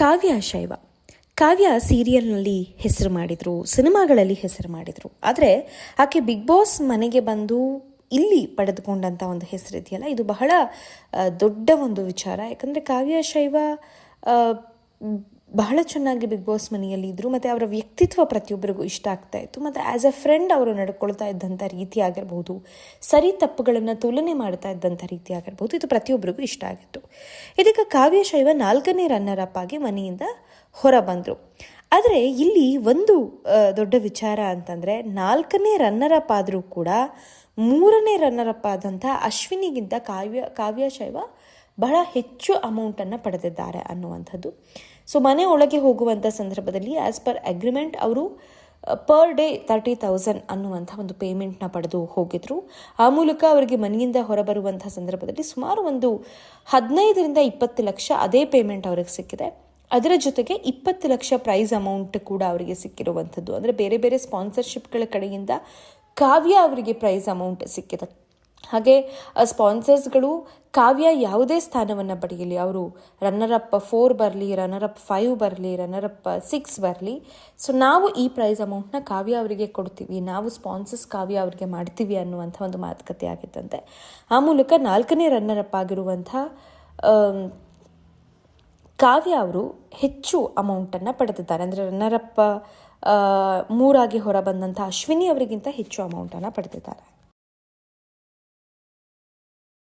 ಕಾವ್ಯ ಶೈವ. ಕಾವ್ಯ ಸೀರಿಯಲ್ನಲ್ಲಿ ಹೆಸರು ಮಾಡಿದರು, ಸಿನಿಮಾಗಳಲ್ಲಿ ಹೆಸರು ಮಾಡಿದರು. ಆದರೆ ಆಕೆ ಬಿಗ್ ಬಾಸ್ ಮನೆಗೆ ಬಂದು ಇಲ್ಲಿ ಪಡೆದುಕೊಂಡಂಥ ಒಂದು ಹೆಸರಿದೆಯಲ್ಲ ಇದು ಬಹಳ ದೊಡ್ಡ ಒಂದು ವಿಚಾರ. ಯಾಕಂದರೆ ಕಾವ್ಯ ಶೈವ ಬಹಳ ಚೆನ್ನಾಗಿ ಬಿಗ್ ಬಾಸ್ ಮನೆಯಲ್ಲಿ ಇದ್ದರು ಮತ್ತು ಅವರ ವ್ಯಕ್ತಿತ್ವ ಪ್ರತಿಯೊಬ್ಬರಿಗೂ ಇಷ್ಟ ಆಗ್ತಾ ಇತ್ತು. ಮತ್ತು ಆ್ಯಸ್ ಅ ಫ್ರೆಂಡ್ ಅವರು ನಡ್ಕೊಳ್ತಾ ಇದ್ದಂಥ ರೀತಿ ಆಗಿರ್ಬೋದು, ಸರಿ ತಪ್ಪುಗಳನ್ನು ತುಲನೆ ಮಾಡ್ತಾ ಇದ್ದಂಥ ರೀತಿ ಆಗಿರ್ಬೋದು, ಇದು ಪ್ರತಿಯೊಬ್ಬರಿಗೂ ಇಷ್ಟ ಆಗಿತ್ತು. ಇದಕ್ಕೆ ಕಾವ್ಯ ಶೈವ ನಾಲ್ಕನೇ ರನ್ನರ್ ಅಪ್ ಆಗಿ ಮನೆಯಿಂದ ಹೊರ ಬಂದರು. ಆದರೆ ಇಲ್ಲಿ ಒಂದು ದೊಡ್ಡ ವಿಚಾರ ಅಂತಂದರೆ, ನಾಲ್ಕನೇ ರನ್ನರ್ ಅಪ್ ಆದರೂ ಕೂಡ, ಮೂರನೇ ರನ್ನರ್ ಅಪ್ ಆದಂಥ ಅಶ್ವಿನಿಗಿಂತ ಕಾವ್ಯ ಕಾವ್ಯ ಶೈವ ಬಹಳ ಹೆಚ್ಚು ಅಮೌಂಟನ್ನು ಪಡೆದಿದ್ದಾರೆ ಅನ್ನುವಂಥದ್ದು. ಸೊ ಮನೆ ಒಳಗೆ ಹೋಗುವಂಥ ಸಂದರ್ಭದಲ್ಲಿ ಆ್ಯಸ್ ಪರ್ ಅಗ್ರಿಮೆಂಟ್ ಅವರು ಪರ್ ಡೇ ತರ್ಟಿ ತೌಸಂಡ್ ಅನ್ನುವಂಥ ಒಂದು ಪೇಮೆಂಟ್ನ ಪಡೆದು ಹೋಗಿದ್ರು. ಆ ಮೂಲಕ ಅವರಿಗೆ ಮನೆಯಿಂದ ಹೊರಬರುವಂಥ ಸಂದರ್ಭದಲ್ಲಿ ಸುಮಾರು ಒಂದು ಹದಿನೈದರಿಂದ ಇಪ್ಪತ್ತು ಲಕ್ಷ ಅದೇ ಪೇಮೆಂಟ್ ಅವ್ರಿಗೆ ಸಿಕ್ಕಿದೆ. ಅದರ ಜೊತೆಗೆ ಇಪ್ಪತ್ತು ಲಕ್ಷ ಪ್ರೈಸ್ ಅಮೌಂಟ್ ಕೂಡ ಅವರಿಗೆ ಸಿಕ್ಕಿರುವಂಥದ್ದು. ಅಂದರೆ ಬೇರೆ ಬೇರೆ ಸ್ಪಾನ್ಸರ್ಶಿಪ್ಗಳ ಕಡೆಯಿಂದ ಕಾವ್ಯ ಅವರಿಗೆ ಪ್ರೈಸ್ ಅಮೌಂಟ್ ಸಿಕ್ಕಿದೆ. ಹಾಗೆ ಸ್ಪಾನ್ಸರ್ಸ್ಗಳು ಕಾವ್ಯ ಯಾವುದೇ ಸ್ಥಾನವನ್ನು ಪಡೆಯಲಿ. ಅವರು ರನ್ನರ್ ಅಪ್ ಫೋರ್ ಬರಲಿ ರನ್ನರ್ ಅಪ್ ಫೈವ್ ಬರಲಿ ರನ್ನರ್ ಅಪ್ ಸಿಕ್ಸ್ ಬರಲಿ. ಸೊ ನಾವು ಈ ಪ್ರೈಸ್ ಅಮೌಂಟ್ನ ಕಾವ್ಯ ಅವರಿಗೆ ಕೊಡ್ತೀವಿ. ನಾವು ಸ್ಪಾನ್ಸರ್ಸ್ ಕಾವ್ಯ ಅವರಿಗೆ ಮಾಡ್ತೀವಿ ಅನ್ನುವಂಥ ಒಂದು ಮಾತುಕತೆ ಆಗಿತ್ತಂತೆ. ಆ ಮೂಲಕ ನಾಲ್ಕನೇ ರನ್ನರ್ ಅಪ್ ಆಗಿರುವಂಥ ಕಾವ್ಯ ಅವರು ಹೆಚ್ಚು ಅಮೌಂಟನ್ನು ಪಡೆದಿದ್ದಾರೆ. ಅಂದರೆ ರನ್ನರಪ್ಪ ಮೂರಾಗಿ ಹೊರಬಂದಂಥ ಅಶ್ವಿನಿ ಅವರಿಗಿಂತ ಹೆಚ್ಚು ಅಮೌಂಟನ್ನು ಪಡೆದಿದ್ದಾರೆ.